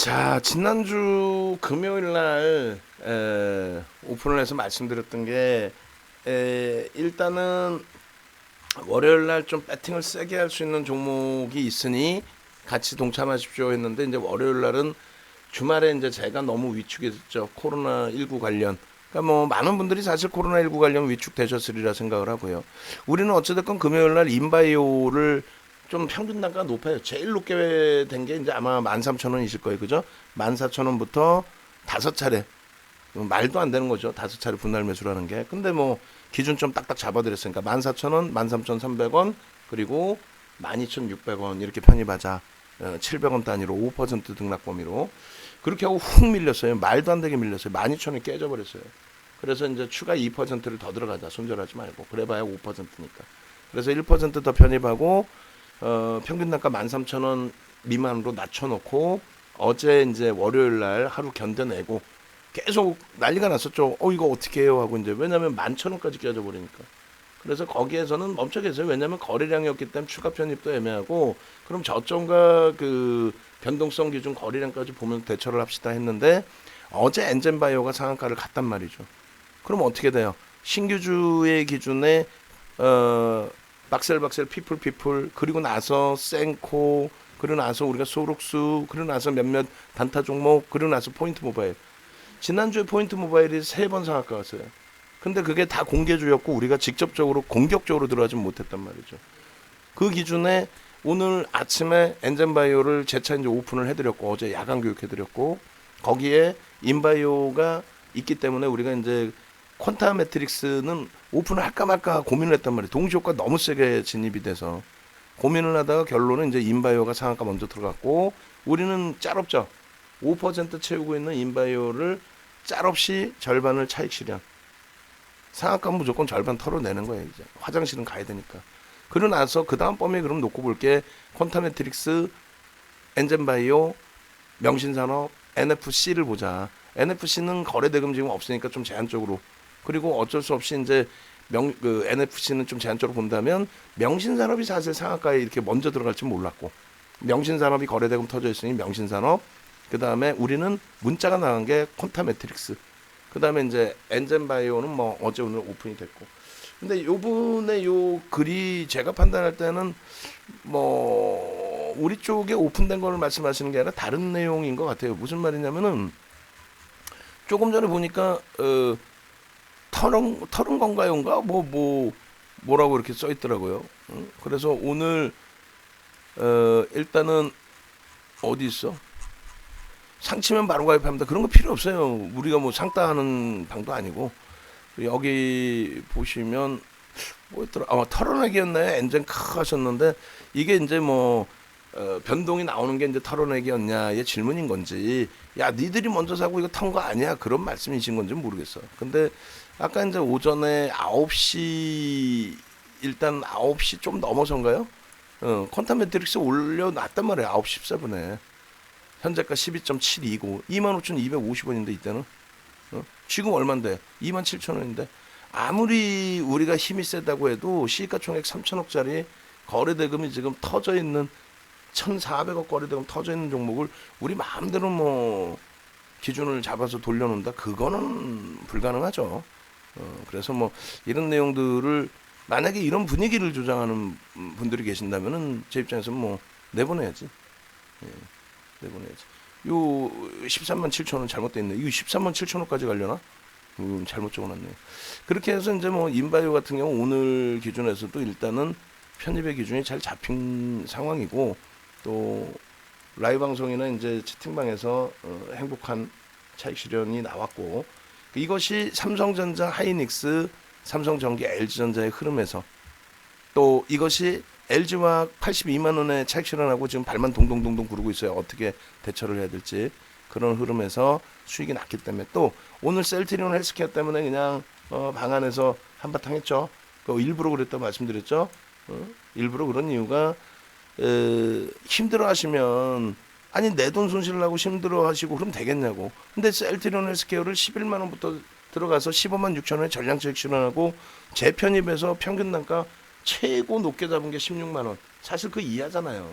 자 지난주 금요일 날 에, 오픈을 해서 말씀드렸던 게 에, 일단은 월요일 날 좀 배팅을 세게 할 수 있는 종목이 있으니 같이 동참하십시오 했는데 이제 월요일 날은 주말에 이제 제가 너무 위축했죠 코로나 19 관련 그러니까 뭐 많은 분들이 사실 코로나 19 관련 위축되셨으리라 생각을 하고요. 우리는 어찌됐건 금요일 날 인바이오를 좀 평균 단가가 높아요. 제일 높게 된 게 이제 아마 13,000원이실 거예요. 그죠? 14,000원부터 다섯 차례. 말도 안 되는 거죠. 다섯 차례 분할 매수라는 게. 근데 뭐 기준 좀 딱딱 잡아드렸으니까 14,000원, 13,300원, 그리고 12,600원 이렇게 편입하자. 어, 700원 단위로 5% 등락 범위로. 그렇게 하고 훅 밀렸어요. 말도 안 되게 밀렸어요. 12,000원이 깨져버렸어요. 그래서 이제 추가 2%를 더 들어가자. 손절하지 말고. 그래봐야 5%니까. 그래서 1%더 편입하고 어, 평균 단가 13,000원 미만으로 낮춰놓고 어제 이제 월요일 날 하루 견뎌내고 계속 난리가 났었죠. 어 이거 어떻게 해요 하고 이제 왜냐면 11,000원까지 깨져 버리니까. 그래서 거기에서는 멈춰 계세요. 왜냐면 거래량이었기 때문에 추가 편입도 애매하고 그럼 저점과 그 변동성 기준 거래량까지 보면 대처를 합시다 했는데 어제 엔젠바이오가 상한가를 갔단 말이죠. 그럼 어떻게 돼요? 신규주의 기준에 어 박셀박셀 피플 피플 그리고 나서 생코 그리고 나서 우리가 소록수 그리고 나서 몇몇 단타 종목 그리고 나서 포인트 모바일 지난주에 포인트 모바일이 세 번 상한가 갔어요. 근데 그게 다 공개주였고 우리가 직접적으로 공격적으로 들어가지 못했단 말이죠. 그 기준에 오늘 아침에 엔젠바이오를 재차 이제 오픈을 해드렸고 어제 야간 교육해드렸고 거기에 인바이오가 있기 때문에 우리가 이제 퀀타 매트릭스는 오픈을 할까 말까 고민을 했단 말이에요. 동시효과 너무 세게 진입이 돼서 고민을 하다가 결론은 이제 인바이오가 상한가 먼저 들어갔고 우리는 짤없죠. 5% 채우고 있는 인바이오를 짤없이 절반을 차익 실현. 상한가 무조건 절반 털어내는 거예요. 이제 화장실은 가야 되니까. 그러고 나서 그 다음 범위 그럼 놓고 볼게 퀀타 매트릭스, 엔젠바이오, 명신산업, NFC를 보자. NFC는 거래 대금 지금 없으니까 좀 제한적으로 그리고 어쩔 수 없이 이제 명 그 NFC는 좀 제한적으로 본다면 명신산업이 사실 상한가에 이렇게 먼저 들어갈지 몰랐고 명신산업이 거래대금 터져 있으니 명신산업 그 다음에 우리는 문자가 나간 게 콘타 매트릭스 그 다음에 이제 엔젠바이오는 뭐 어제 오늘 오픈이 됐고. 근데 요번에 요 글이 제가 판단할 때는 뭐 우리 쪽에 오픈된 걸 말씀하시는 게 아니라 다른 내용인 것 같아요. 무슨 말이냐면은 조금 전에 보니까 어 털은 털은 건가요인가 뭐 뭐 뭐, 라고 이렇게 써 있더라고요. 응? 그래서 오늘 어 일단은 어디 있어? 상치면 바로 가입합니다. 그런 거 필요 없어요. 우리가 뭐 상따하는 방도 아니고 여기 보시면 뭐였더라? 아, 털어내기였나요? 엔젠 크 하셨는데 이게 이제 뭐 어, 변동이 나오는 게 이제 털어내기였냐의 질문인 건지 야 니들이 먼저 사고 이거 턴거 아니야 그런 말씀이신 건지 모르겠어. 근데 아까 이제 오전에 9시 일단 9시 좀 넘어서인가요? 어, 퀀타 매트릭스 올려놨단 말이에요. 9시 14분에. 현재가 12.729. 25,250원인데 이때는. 어? 지금 얼만데? 27,000원인데. 아무리 우리가 힘이 세다고 해도 시가 총액 3천억짜리 거래 대금이 지금 터져 있는 1,400억 거래 대금 터져 있는 종목을 우리 마음대로 뭐 기준을 잡아서 돌려놓는다. 그거는 불가능하죠. 어, 그래서 뭐 이런 내용들을 만약에 이런 분위기를 조장하는 분들이 계신다면은 제 입장에서는 뭐 내보내야지. 예, 내보내야지. 요 13만 7천 원 잘못돼 있네. 이거 13만 7천 원까지 가려나? 음, 잘못 적어놨네. 그렇게 해서 이제 뭐 인바이오 같은 경우 오늘 기준에서도 일단은 편입의 기준이 잘 잡힌 상황이고 또 라이브 방송이나 이제 채팅방에서 어, 행복한 차익 실현이 나왔고 이것이 삼성전자, 하이닉스, 삼성전기, LG전자의 흐름에서 또 이것이 LG와 82만 원의 차익 실현하고 지금 발만 동동동동 구르고 있어요. 어떻게 대처를 해야 될지 그런 흐름에서 수익이 났기 때문에 또 오늘 셀트리온 헬스케어 때문에 그냥 어, 방 안에서 한바탕 했죠. 그 일부러 그랬다 말씀드렸죠. 어? 일부러 그런 이유가 에, 힘들어 하시면 아니 내 돈 손실을 하고 힘들어 하시고 그럼 되겠냐고. 근데 셀트리온 헬스케어를 11만 원부터 들어가서 15만 6천 원에 전량채익 실현하고 재편입에서 평균 단가 최고 높게 잡은 게 16만 원. 사실 그 이하잖아요.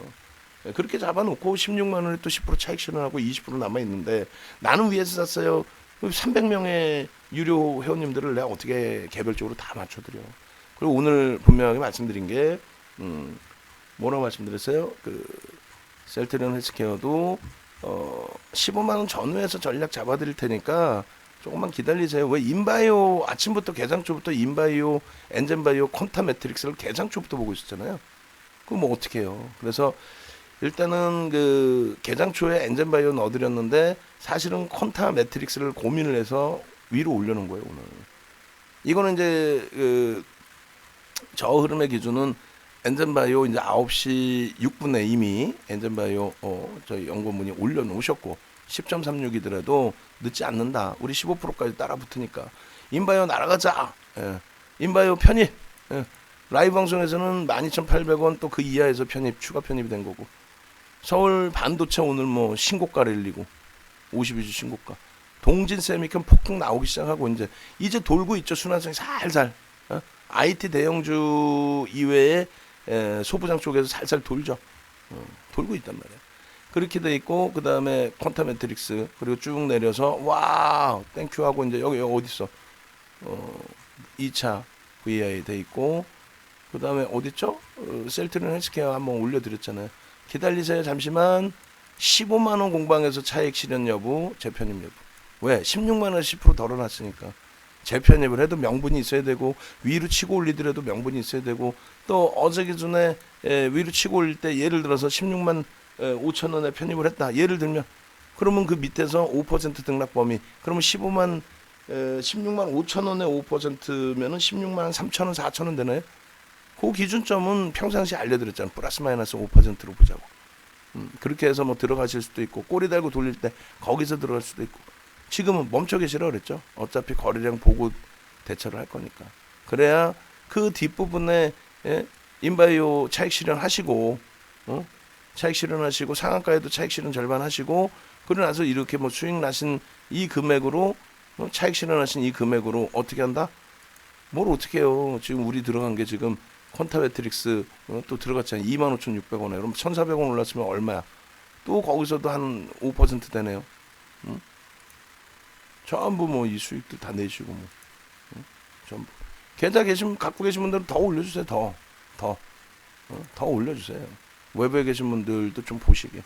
예, 그렇게 잡아놓고 16만 원에 또 10% 차익 실현하고 20% 남아 있는데 나는 위에서 샀어요. 300명의 유료 회원님들을 내가 어떻게 개별적으로 다 맞춰드려. 그리고 오늘 분명하게 말씀드린 게 음, 뭐라고 말씀드렸어요? 그 셀트리온 헬스케어도 어 15만 원 전후에서 전략 잡아드릴 테니까 조금만 기다리세요. 왜 인바이오 아침부터 개장 초부터 인바이오, 엔젠바이오, 콘타 매트릭스를 개장 초부터 보고 있었잖아요. 그거 뭐 어떻게 해요? 그래서 일단은 그 개장 초에 엔젠바이오 넣어드렸는데 사실은 콘타 매트릭스를 고민을 해서 위로 올려놓은 거예요 오늘. 이거는 이제 그 저 흐름의 기준은 엔젠바이오 이제 9시 6분에 이미 엔젠바이오 어, 저희 연구원분이 올려놓으셨고 10.36이더라도 늦지 않는다. 우리 15%까지 따라 붙으니까 인바이오 날아가자. 예. 인바이오 편입. 예. 라이브 방송에서는 12,800원 또 그 이하에서 편입 추가 편입이 된 거고 서울 반도체 오늘 뭐 신고가를 일리고 52주 신고가 동진 세미캠 폭풍 나오기 시작하고 이제 이제 돌고 있죠 순환성이 살살 어? IT 대형주 이외에 에, 소부장 쪽에서 살살 돌죠. 어, 돌고 있단 말이에요. 그렇게 돼 있고 그 다음에 퀀타 매트릭스 그리고 쭉 내려서 와 땡큐 하고 이제 여기, 여기 어디 있어? 어, 2차 VI 돼 있고 그 다음에 어디 있죠? 어, 셀트리온 헬스케어 한번 올려드렸잖아요. 기다리세요 잠시만. 15만 원 공방에서 차익 실현 여부 재편입 여부. 왜? 16만 원 10% 덜어놨으니까. 재편입을 해도 명분이 있어야 되고 위로 치고 올리더라도 명분이 있어야 되고 또 어제 기준에 에, 위로 치고 올릴 때 예를 들어서 16만 5천 원에 편입을 했다 예를 들면 그러면 그 밑에서 5% 등락 범위 그러면 15만 에, 16만 5천 원에 5%면은 16만 3천 원 4천 원 되나요? 그 기준점은 평상시에 알려드렸잖아요. 플러스 마이너스 5%로 보자고. 음, 그렇게 해서 뭐 들어가실 수도 있고 꼬리 달고 돌릴 때 거기서 들어갈 수도 있고 지금은 멈춰 계시라 그랬죠. 어차피 거래량 보고 대처를 할 거니까. 그래야 그 뒷부분에 예? 인바이오 차익 실현하시고 어? 차익 실현하시고 상한가에도 차익 실현 절반 하시고 그러고 나서 이렇게 뭐 수익 나신 이 금액으로 어? 차익 실현하신 이 금액으로 어떻게 한다? 뭘 어떻게 해요? 지금 우리 들어간 게 지금 콘타 매트릭스 어, 또 들어갔잖아요. 25,600원에. 그럼 1,400원 올랐으면 얼마야? 또 거기서도 한 5% 되네요. 응? 전부 뭐 이 수익도 다 내시고 뭐. 응? 전부. 계좌 계신 갖고 계신 분들은 더 올려주세요. 더, 더, 어? 더 올려주세요. 외부에 계신 분들도 좀 보시게.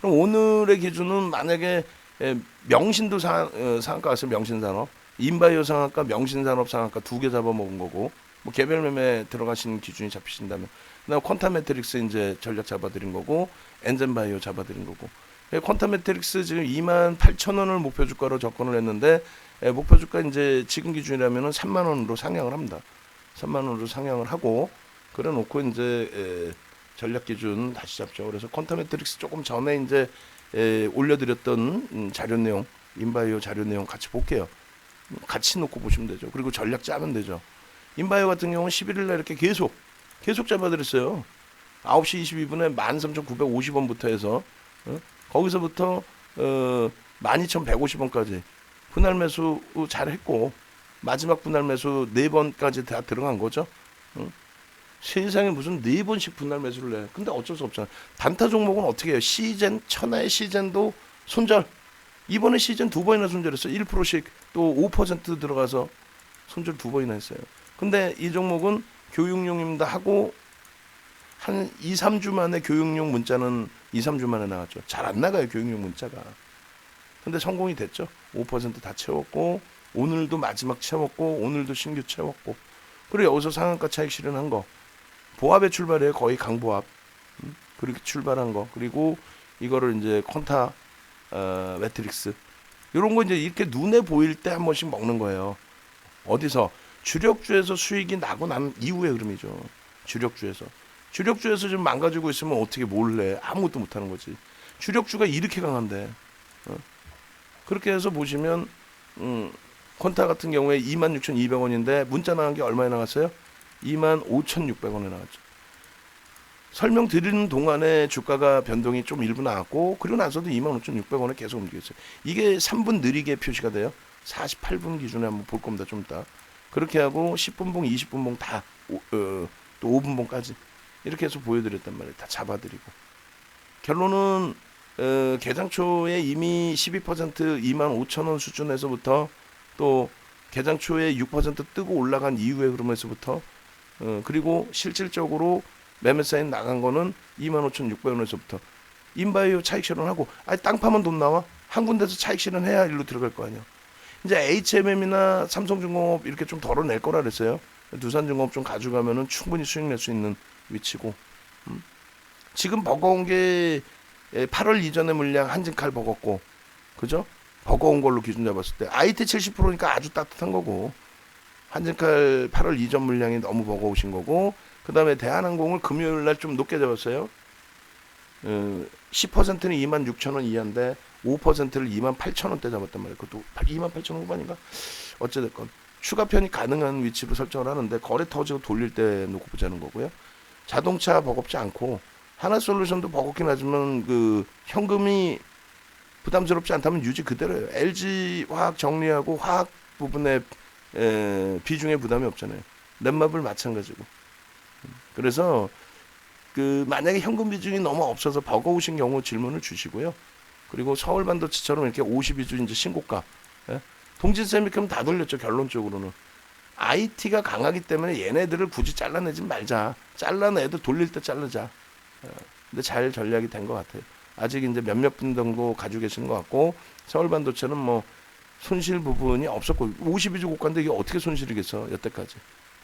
그럼 오늘의 기준은 만약에 에, 명신도 상, 어, 상한가 왔어요. 명신산업. 인바이오 상한가, 명신산업 상한가 두 개 잡아먹은 거고 뭐 개별 매매 들어가시는 기준이 잡히신다면 그다음 콘타 매트릭스 이제 전략 잡아드린 거고 엔젠바이오 잡아드린 거고 예, 콘타 매트릭스 지금 2만 8천 원을 목표 주가로 접근을 했는데 예, 목표 주가 이제 지금 기준이라면은 3만 원으로 상향을 합니다. 3만 원으로 상향을 하고 그래 놓고 이제 에, 전략 기준 다시 잡죠. 그래서 콘타 매트릭스 조금 전에 이제 에, 올려드렸던 음, 자료 내용 인바이오 자료 내용 같이 볼게요. 같이 놓고 보시면 되죠. 그리고 전략 짜면 되죠. 인바이오 같은 경우는 11일 날 이렇게 계속 계속 잡아드렸어요. 9시 22분에 13,950원부터 해서 어? 거기서부터 어, 12,150원까지 분할 매수 잘했고 마지막 분할 매수 네 번까지 다 들어간 거죠. 어? 세상에 무슨 네 번씩 분할 매수를 해. 근데 어쩔 수 없잖아. 단타 종목은 어떻게 해요? 시젠 천하의 시젠도 손절. 이번에 시즌 두 번이나 손절했어. 1%씩 또 5% 들어가서 손절 두 번이나 했어요. 근데 이 종목은 교육용입니다 하고 한 2, 3주 만에 교육용 문자는 2, 3주 만에 나왔죠. 잘 안 나가요, 교육용 문자가. 근데 성공이 됐죠. 5%다 채웠고 오늘도 마지막 채웠고 오늘도 신규 채웠고 그리고 여기서 상한가 차익 실현한 거 보합에 출발해요. 거의 강보합. 음? 그렇게 출발한 거. 그리고 이거를 이제 콘타 어, 매트릭스 이런 거 이제 이렇게 눈에 보일 때 한 번씩 먹는 거예요. 어디서 주력주에서 수익이 나고 난 이후의 흐름이죠. 주력주에서 주력주에서 좀 망가지고 있으면 어떻게 몰래 아무것도 못하는 거지. 주력주가 이렇게 강한데 어? 그렇게 해서 보시면 음, 콘타 같은 경우에 26,200원인데 문자 나간 게 얼마에 나갔어요? 25,600원에 나왔죠. 설명 드리는 동안에 주가가 변동이 좀 일부 나왔고 그리고 나서도 25,600원에 계속 움직였어요. 이게 3분 느리게 표시가 돼요. 48분 기준에 한번 볼 겁니다. 좀 이따. 그렇게 하고 10분 봉, 20분 봉 다, 오, 어, 또 5분 봉까지 이렇게 해서 보여드렸단 말이에요. 다 잡아드리고. 결론은 어, 개장 초에 이미 12% 2만 5천 원 수준에서부터 또 개장 초에 6% 뜨고 올라간 이후의 흐름에서부터 어, 그리고 실질적으로 매매 사인 나간 거는 2만 5천 6백원에서부터. 인바이오 차익 실현하고 아니 땅 파면 돈 나와? 한 군데서 차익 실현해야 일로 들어갈 거 아니야. 이제 HMM이나 삼성중공업 이렇게 좀 덜어낼 거라 그랬어요. 두산중공업 좀 가져가면은 충분히 수익 낼 수 있는 위치고 음. 지금 버거운 게 8월 이전의 물량 한진칼 버겁고 그죠? 버거운 걸로 기준 잡았을 때 IT 70%니까 아주 따뜻한 거고 한진칼 8월 이전 물량이 너무 버거우신 거고 그 다음에 대한항공을 금요일 날 좀 높게 잡았어요. 어, 10%는 2만 6천 원 이하인데 5%를 2만 8천 원대 잡았단 말이에요. 그것도 2만 8천 원 후반인가? 어찌됐건 추가 편이 가능한 위치로 설정을 하는데 거래 터지고 돌릴 때 놓고 보자는 거고요. 자동차 버겁지 않고 하나솔루션도 버겁긴 하지만 그 현금이 부담스럽지 않다면 유지 그대로예요. LG 화학 정리하고 화학 부분에 에, 비중에 부담이 없잖아요. 넷마블 마찬가지고. 그래서 그 만약에 현금 비중이 너무 없어서 버거우신 경우 질문을 주시고요. 그리고 서울 반도체처럼 이렇게 52주 이제 신고가. 예? 동진 세미컴 다 돌렸죠 결론적으로는. IT가 강하기 때문에 얘네들을 굳이 잘라내지 말자. 잘라내도 돌릴 때 자르자. 어, 근데 잘 전략이 된 것 같아요. 아직 이제 몇몇 분 정도 가지고 계시는 것 같고 서울 반도체는 뭐 손실 부분이 없었고 52주 고가인데 이게 어떻게 손실이겠어 여태까지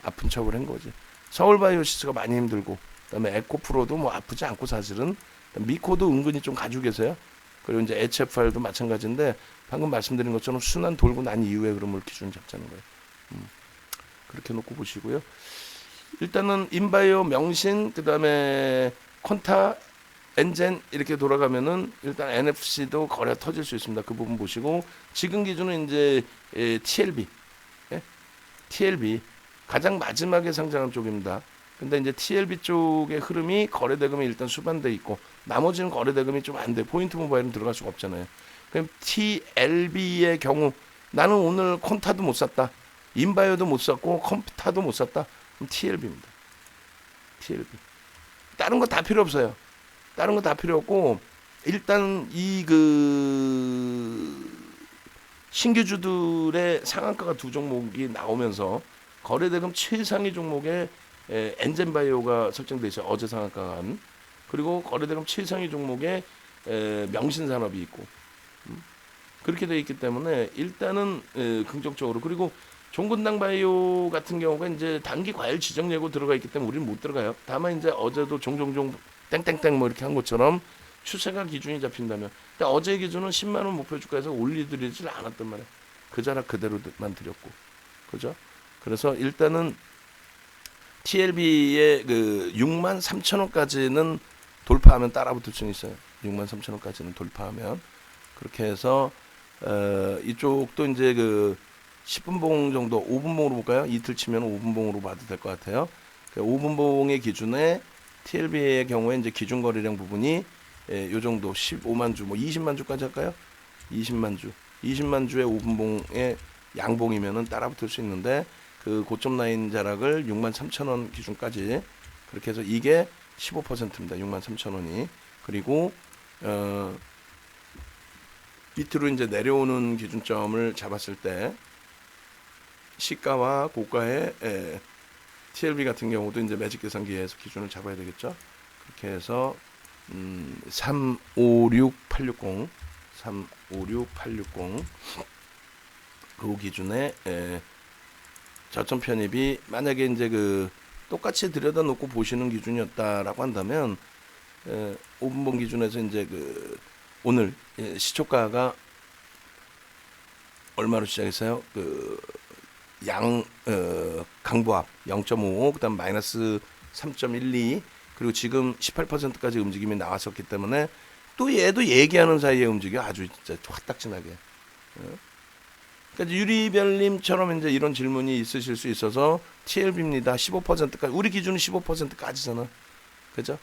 아픈 척을 한 거지. 서울 바이오시스가 많이 힘들고 그다음에 에코프로도 뭐 아프지 않고 사실은 미코도 은근히 좀 가지고 계세요. 그리고 이제 HFR도 마찬가지인데 방금 말씀드린 것처럼 순환 돌고 난 이후에 그럼을 기준 잡자는 거예요. 음, 그렇게 놓고 보시고요. 일단은 인바이오 명신 그다음에 콘타 엔젠 이렇게 돌아가면은 일단 NFC도 거래 터질 수 있습니다. 그 부분 보시고 지금 기준은 이제 에, TLB 예? TLB 가장 마지막에 상장한 쪽입니다. 근데 이제 TLB 쪽의 흐름이 거래 대금이 일단 수반돼 있고 나머지는 거래 대금이 좀 안 돼. 포인트 모바일은 들어갈 수가 없잖아요. 그럼 TLB의 경우 나는 오늘 콘타도 못 샀다. 인바이오도 못 샀고 컴퓨터도 못 샀다. 그럼 TLB입니다. TLB. 다른 거 다 필요 없어요. 다른 거 다 필요 없고 일단 이 그 신규주들의 상한가가 두 종목이 나오면서 거래대금 최상위 종목에 에, 엔젠바이오가 설정돼 있어요. 어제 상한가가 한. 그리고 거래대금 최상위 종목에 에, 명신산업이 있고 음? 그렇게 돼 있기 때문에 일단은 에, 긍정적으로 그리고 종근당 바이오 같은 경우가 이제 단기 과열 지정 예고 들어가 있기 때문에 우리는 못 들어가요. 다만 이제 어제도 종종종 땡땡땡 뭐 이렇게 한 것처럼 추세가 기준이 잡힌다면 근데 어제 기준은 10만 원 목표 주가에서 올리드리질 않았단 말이에요. 그 자락 그대로만 드렸고 그죠? 그래서 일단은 TLB의 그 6만 3천 원까지는 돌파하면 따라붙을 수는 있어요. 6만 3천 원까지는 돌파하면 그렇게 해서 어, 이쪽도 이제 그 10분 봉 정도 5분 봉으로 볼까요? 이틀 치면 5분 봉으로 봐도 될 것 같아요. 그 5분 봉의 기준에 TLB의 경우에 이제 기준 거래량 부분이 예, 요 정도 15만 주, 뭐 20만 주까지 할까요? 20만 주, 20만 주의 5분 봉의 양봉이면은 따라붙을 수 있는데 그 고점 라인 자락을 6만 3천 원 기준까지 그렇게 해서 이게 15%입니다. 6만 3천 원이 그리고 어 밑으로 이제 내려오는 기준점을 잡았을 때 시가와 고가의 에, TLB 같은 경우도 이제 매직 계산기에서 기준을 잡아야 되겠죠. 그렇게 해서 음, 356860 356860 그 기준에 에, 저점 편입이 만약에 이제 그 똑같이 들여다 놓고 보시는 기준이었다라고 한다면 에, 5분봉 기준에서 이제 그 오늘 예, 시초가가 얼마로 시작했어요? 그 양 어, 강보합 0.5 그다음 마이너스 3.12 그리고 지금 18%까지 움직임이 나왔었기 때문에 또 얘도 얘기하는 사이에 움직여 아주 진짜 화딱지나게. 어? 그러니까 유리별님처럼 이제 이런 질문이 있으실 수 있어서 TLB입니다. 15%까지 우리 기준은 15%까지잖아. 그죠?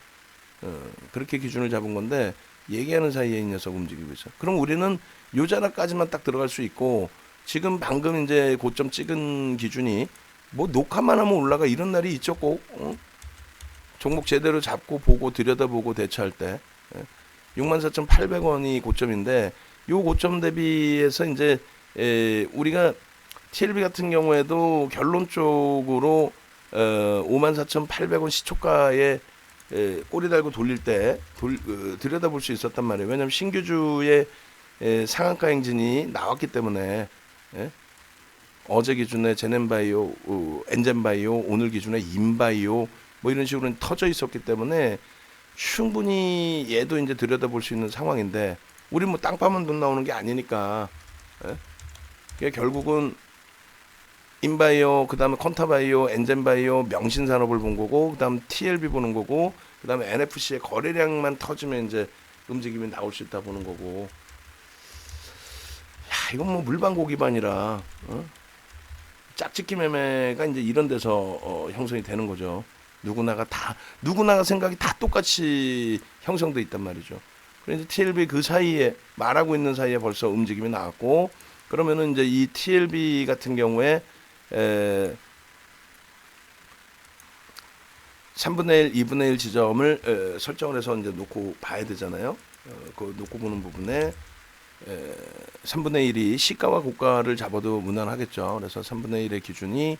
어, 그렇게 기준을 잡은 건데 얘기하는 사이에 이 녀석 움직이고 있어. 그럼 우리는 요 자락까지만 딱 들어갈 수 있고 지금 방금 이제 고점 찍은 기준이 뭐 녹화만 하면 올라가 이런 날이 있죠 꼭 어? 종목 제대로 잡고 보고 들여다보고 대처할 때 예. 64,800원이 고점인데 요 고점 대비해서 이제 에, 우리가 TLB 같은 경우에도 결론적으로 어, 54,800원 시초가에 에, 꼬리 달고 돌릴 때 돌, 어, 들여다볼 수 있었단 말이에요. 왜냐하면 신규주의 에, 상한가 행진이 나왔기 때문에 예? 어제 기준에 제넨바이오, 어, 엔젠바이오, 오늘 기준에 인바이오 뭐 이런 식으로 터져 있었기 때문에 충분히 얘도 이제 들여다볼 수 있는 상황인데 우리 뭐 땅 파면 돈 나오는 게 아니니까 예? 결국은 인바이오 그 다음에 컨타바이오 엔젠바이오 명신산업을 본 거고 그 다음 TLB 보는 거고 그 다음에 NFC의 거래량만 터지면 이제 움직임이 나올 수 있다 보는 거고 야 이건 뭐 물방고 기반이라 어? 짝짓기 매매가 이제 이런 데서 어, 형성이 되는 거죠. 누구나가 다 누구나가 생각이 다 똑같이 형성돼 있단 말이죠. 그래서 TLB 그 사이에 말하고 있는 사이에 벌써 움직임이 나왔고 그러면은 이제 이 TLB 같은 경우에 에 3분의 1, 2분의 1 지점을 에, 설정을 해서 이제 놓고 봐야 되잖아요. 어, 그 놓고 보는 부분에 에, 3분의 1이 시가와 고가를 잡아도 무난하겠죠. 그래서 3분의 1의 기준이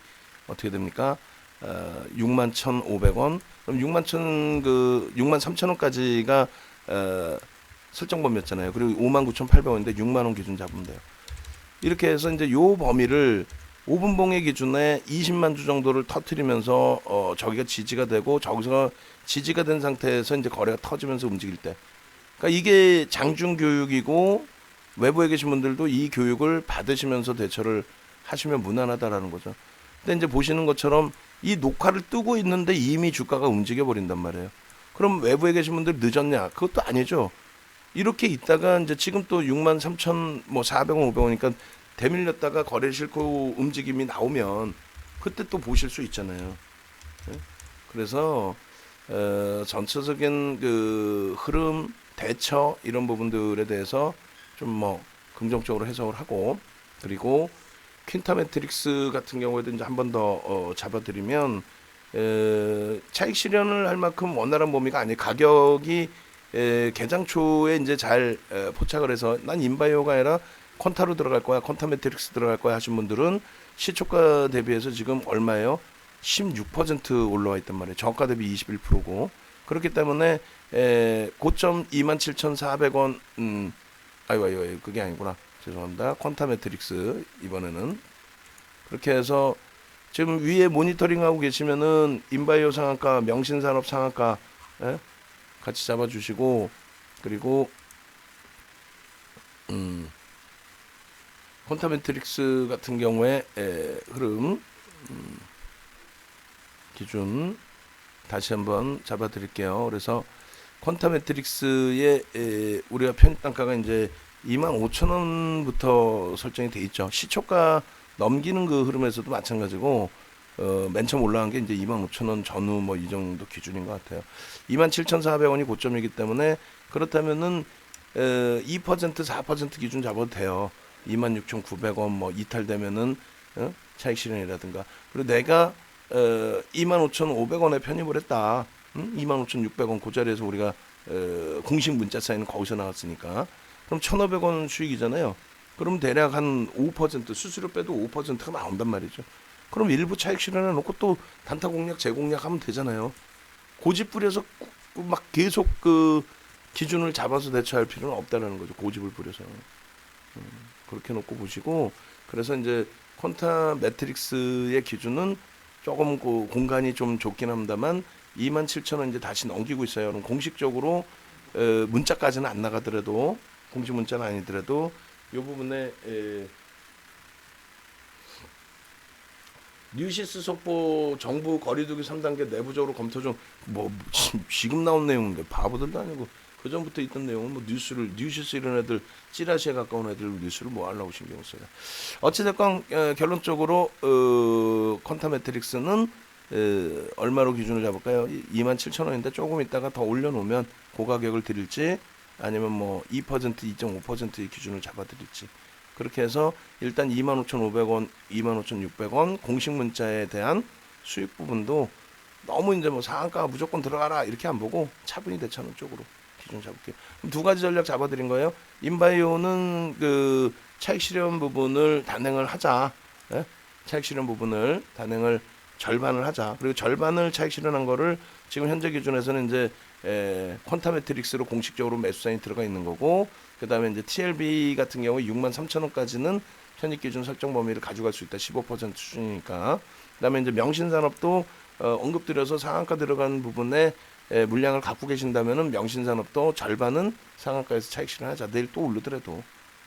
어떻게 됩니까? 어, 6만 1,500원. 그럼 6만 1,000, 그, 6만 3천원까지가, 어, 설정 범위였잖아요. 그리고 5만 9,800원인데 6만 원 기준 잡으면 돼요. 이렇게 해서 이제 요 범위를 5분 봉의 기준에 20만 주 정도를 터트리면서 어 저기가 지지가 되고 저기서 지지가 된 상태에서 이제 거래가 터지면서 움직일 때 그러니까 이게 장중 교육이고 외부에 계신 분들도 이 교육을 받으시면서 대처를 하시면 무난하다라는 거죠. 근데 이제 보시는 것처럼 이 녹화를 뜨고 있는데 이미 주가가 움직여 버린단 말이에요. 그럼 외부에 계신 분들 늦었냐? 그것도 아니죠. 이렇게 있다가 이제 지금 또 6만 3천 뭐 400원 500원이니까 대밀렸다가 거래 싫고 움직임이 나오면 그때 또 보실 수 있잖아요. 예? 그래서 어, 전체적인 그 흐름 대처 이런 부분들에 대해서 좀 뭐 긍정적으로 해석을 하고 그리고 퀸타 매트릭스 같은 경우에도 이제 한 번 더 어, 잡아드리면 에, 차익 실현을 할 만큼 원활한 범위가 아니 가격이 에, 개장 초에 이제 잘 에, 포착을 해서 난 인바이오가 아니라 컨타로 들어갈 거야, 컨타 매트릭스 들어갈 거야 하신 분들은 시초가 대비해서 지금 얼마예요? 16% 올라와 있단 말이에요. 저가 대비 21%고 그렇기 때문에 에, 고점 27,400원 음 아이고 아이고 아이고, 그게 아니구나. 죄송합니다. 컨타 매트릭스 이번에는 그렇게 해서 지금 위에 모니터링 하고 계시면은 인바이오 상한가, 명신산업 상한가 예? 같이 잡아주시고 그리고 음 콘타 매트릭스 같은 경우에 에, 흐름 음, 기준 다시 한번 잡아드릴게요. 그래서 콘타 매트릭스의 에, 우리가 편입 단가가 이제 2만 5천 원부터 설정이 돼 있죠. 시초가 넘기는 그 흐름에서도 마찬가지고 어, 맨 처음 올라간 게 이제 2만 5천 원 전후 뭐 이 정도 기준인 것 같아요. 2만 7,400원이 고점이기 때문에 그렇다면은 에, 2% 4% 기준 잡아도 돼요. 26,900원 뭐 이탈되면은 어? 차익 실현이라든가 그리고 내가 어, 25,500원에 편입을 했다. 응? 25,600원 그 자리에서 우리가 어, 공식 문자 사인은 거기서 나왔으니까 그럼 1,500원 수익이잖아요. 그럼 대략 한 5% 수수료 빼도 5%가 나온단 말이죠. 그럼 일부 차익 실현해 놓고 또 단타 공략 재공략 하면 되잖아요. 고집 부려서 꾸- 막 계속 그 기준을 잡아서 대처할 필요는 없다라는 거죠. 고집을 부려서. 음, 그렇게 놓고 보시고 그래서 이제 콘타 매트릭스의 기준은 조금 그 공간이 좀 좁긴 합니다만 2만 7천 원 이제 다시 넘기고 있어요. 그럼 공식적으로 어, 문자까지는 안 나가더라도 공식 문자는 아니더라도 이 부분에 에, 뉴시스 속보 정부 거리두기 3단계 내부적으로 검토 중 뭐 지금 나온 내용인데 바보들도 아니고 그 전부터 있던 내용은 뭐 뉴스를 뉴시스 이런 애들 찌라시에 가까운 애들 뉴스를 뭐 하려고 신경 써요. 어찌됐건 어, 결론적으로 어, 컨타 매트릭스는 어, 얼마로 기준을 잡을까요? 2만 7천 원인데 조금 있다가 더 올려놓으면 그 가격을 드릴지 아니면 뭐 2% 2.5%의 기준을 잡아드릴지 그렇게 해서 일단 25,500원, 25,600원 공식 문자에 대한 수익 부분도 너무 이제 뭐 상한가 무조건 들어가라 이렇게 안 보고 차분히 대처하는 쪽으로 기준 잡을게요. 두 가지 전략 잡아드린 거예요. 인바이오는 그 차익 실현 부분을 단행을 하자. 예? 차익 실현 부분을 단행을 절반을 하자. 그리고 절반을 차익 실현한 거를 지금 현재 기준에서는 이제 에, 퀀타 매트릭스로 공식적으로 매수 사인이 들어가 있는 거고 그다음에 이제 TLB 같은 경우 6만 3천 원까지는 편입 기준 설정 범위를 가져갈 수 있다. 15% 수준이니까. 그다음에 이제 명신산업도 어, 언급드려서 상한가 들어간 부분에 에, 물량을 갖고 계신다면은 명신산업도 절반은 상한가에서 차익 실현하자. 내일 또 오르더라도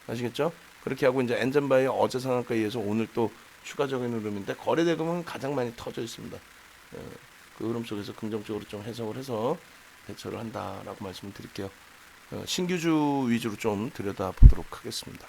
아시겠죠? 그렇게 하고 이제 엔전바이 어제 상한가에 의해서 오늘 또 추가적인 흐름인데 거래 대금은 가장 많이 터져 있습니다. 어, 그 흐름 속에서 긍정적으로 좀 해석을 해서 대처를 한다라고 말씀을 드릴게요. 어, 신규주 위주로 좀 들여다 보도록 하겠습니다.